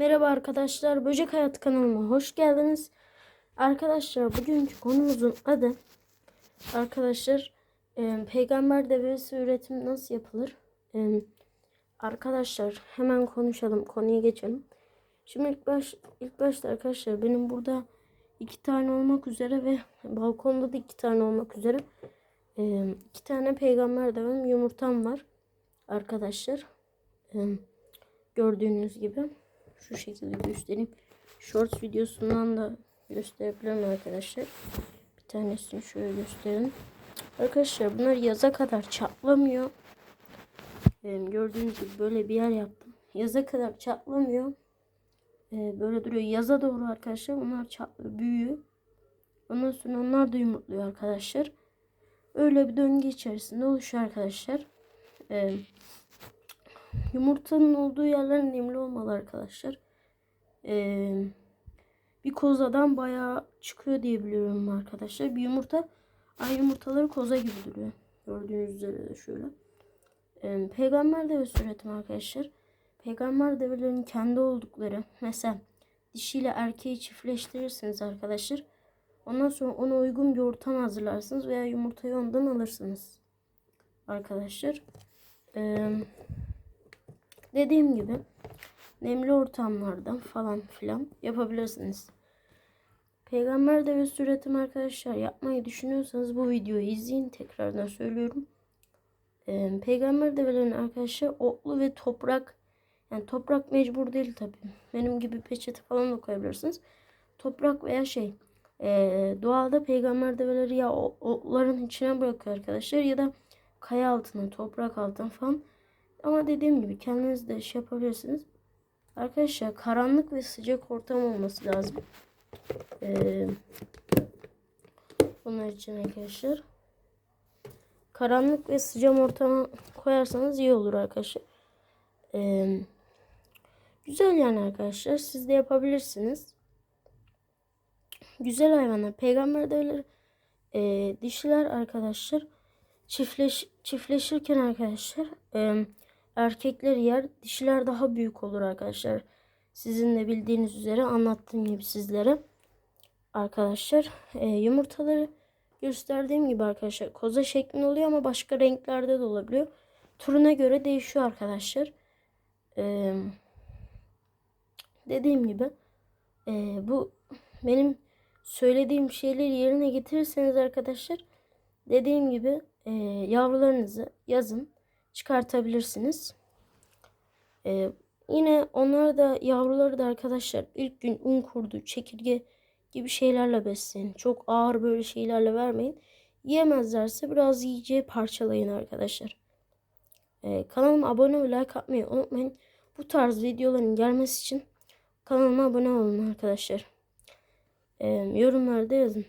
Merhaba arkadaşlar, Böcek Hayat kanalıma hoş geldiniz. Arkadaşlar bugünkü konumuzun adı arkadaşlar e, peygamber devesi üretim nasıl yapılır? E, arkadaşlar hemen konuşalım, konuya geçelim. Şimdi ilk baş ilk başta arkadaşlar benim burada iki tane olmak üzere ve balkonda da iki tane olmak üzere e, iki tane peygamber devem yumurtam var arkadaşlar. E, gördüğünüz gibi şu şekilde göstereyim. Shorts videosundan da gösterebilirim arkadaşlar. Bir tanesini şöyle gösterin. Arkadaşlar bunlar yaza kadar çatlamıyor. Ee, gördüğünüz gibi böyle bir yer yaptım. Yaza kadar çatlamıyor. Ee, böyle duruyor. Yaza doğru arkadaşlar onlar çatlıyor, büyüyor. Ondan sonra onlar da yumurtluyor arkadaşlar. Öyle bir döngü içerisinde oluşuyor arkadaşlar. Ee, Yumurtanın olduğu yerler nemli olmalı arkadaşlar. Ee, bir kozadan bayağı çıkıyor diye biliyorum arkadaşlar. Bir yumurta ay yumurtaları koza gibi duruyor. Gördüğünüz üzere de şöyle. Ee, peygamber devesi üretim arkadaşlar. Peygamber develerin kendi oldukları mesela dişiyle erkeği çiftleştirirsiniz arkadaşlar. Ondan sonra ona uygun bir ortam hazırlarsınız veya yumurtayı ondan alırsınız. Arkadaşlar. Eee Dediğim gibi nemli ortamlardan falan filan yapabilirsiniz. Peygamber devesi üretim arkadaşlar yapmayı düşünüyorsanız bu videoyu izleyin. Tekrardan söylüyorum. Ee, peygamber develerin arkadaşlar otlu ve toprak yani toprak mecbur değil tabi. Benim gibi peçete falan da koyabilirsiniz. Toprak veya şey e, doğada peygamber develeri ya otların içine bırakıyor arkadaşlar ya da kaya altına toprak altına falan ama dediğim gibi kendiniz de şey yapabilirsiniz. Arkadaşlar karanlık ve sıcak ortam olması lazım. Ee, bunlar için arkadaşlar. Karanlık ve sıcak ortama koyarsanız iyi olur arkadaşlar. Ee, güzel yani arkadaşlar. Siz de yapabilirsiniz. Güzel hayvanlar. Peygamber devleri e, dişiler arkadaşlar çiftleş, çiftleşirken arkadaşlar e, erkekler yer, dişiler daha büyük olur arkadaşlar. Sizin de bildiğiniz üzere anlattığım gibi sizlere. Arkadaşlar e, yumurtaları gösterdiğim gibi arkadaşlar koza şeklinde oluyor ama başka renklerde de olabiliyor. Turuna göre değişiyor arkadaşlar. E, dediğim gibi e, bu benim söylediğim şeyleri yerine getirirseniz arkadaşlar dediğim gibi e, yavrularınızı yazın çıkartabilirsiniz. Ee, yine onlar da yavruları da arkadaşlar ilk gün un kurdu, çekirge gibi şeylerle besleyin. Çok ağır böyle şeylerle vermeyin. Yiyemezlerse biraz yiyeceği parçalayın arkadaşlar. Ee, kanalıma abone ve like atmayı unutmayın. Bu tarz videoların gelmesi için kanalıma abone olun arkadaşlar. Ee, yorumlarda yazın.